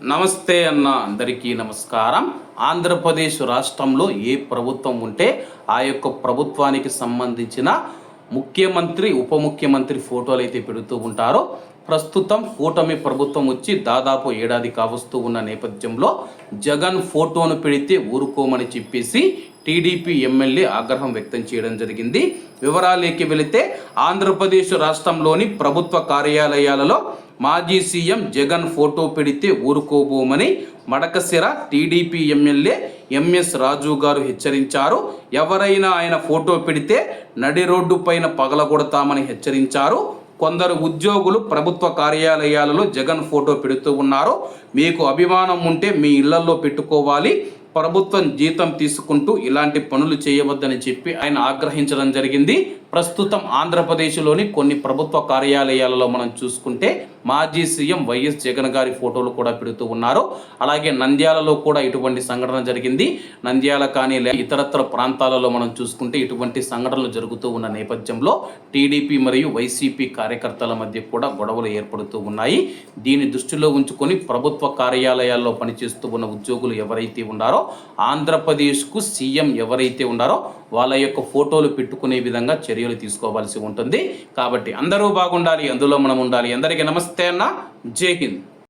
నమస్తే అన్న అందరికీ నమస్కారం. ఆంధ్రప్రదేశ్ రాష్ట్రంలో ఏ ప్రభుత్వం ఉంటే ఆ యొక్క ప్రభుత్వానికి సంబంధించిన ముఖ్యమంత్రి ఉప ముఖ్యమంత్రి ఫోటోలు అయితే పెడుతూ ఉంటారో ప్రస్తుతం కూటమి ప్రభుత్వం వచ్చి దాదాపు ఏడాది కావస్తూ ఉన్న నేపథ్యంలో జగన్ ఫోటోను పెడితే ఊరుకోమని చెప్పేసి టీడీపీ ఎమ్మెల్యే ఆగ్రహం వ్యక్తం చేయడం జరిగింది. వివరాలేకి వెళితే ఆంధ్రప్రదేశ్ రాష్ట్రంలోని ప్రభుత్వ కార్యాలయాలలో మాజీ సీఎం జగన్ ఫోటో పెడితే ఊరుకోబోమని Madakasira TDP MLA MS Raju garu హెచ్చరించారు. ఎవరైనా ఆయన ఫోటో పెడితే నడి రోడ్డు పైన పగలగొడతామని హెచ్చరించారు. కొందరు ఉద్యోగులు ప్రభుత్వ కార్యాలయాలలో జగన్ ఫోటో పెడుతూ ఉన్నారు. మీకు అభిమానం ఉంటే మీ ఇళ్ళలో పెట్టుకోవాలి. ప్రభుత్వం జీతం తీసుకుంటూ ఇలాంటి పనులు చేయవద్దని చెప్పి ఆయన ఆగ్రహించడం జరిగింది. ప్రస్తుతం ఆంధ్రప్రదేశ్లోని కొన్ని ప్రభుత్వ కార్యాలయాలలో మనం చూసుకుంటే మాజీ సీఎం వైఎస్ జగన్ గారి ఫోటోలు కూడా పెడుతూ ఉన్నారు. అలాగే నంద్యాలలో కూడా ఇటువంటి సంఘటన జరిగింది. నంద్యాల కానీ లే- ఇతరత్ర ప్రాంతాలలో మనం చూసుకుంటే ఇటువంటి సంఘటనలు జరుగుతూ ఉన్న నేపథ్యంలో టీడీపీ మరియు వైసీపీ కార్యకర్తల మధ్య కూడా గొడవలు ఏర్పడుతూ ఉన్నాయి. దీని దృష్టిలో ఉంచుకొని ప్రభుత్వ కార్యాలయాల్లో పనిచేస్తూ ఉన్న ఉద్యోగులు ఎవరైతే ఉన్నారో ఉన్నారో ఆంధ్రప్రదేశ్కు సీఎం ఎవరైతే ఉన్నారో వాళ్ళ యొక్క ఫోటోలు పెట్టుకునే విధంగా చర్యలు తీసుకోవాల్సి ఉంటుంది. కాబట్టి అందరూ బాగుండాలి అందులో మనం ఉండాలి. అందరికీ నమస్తే అన్న. జై హింద్.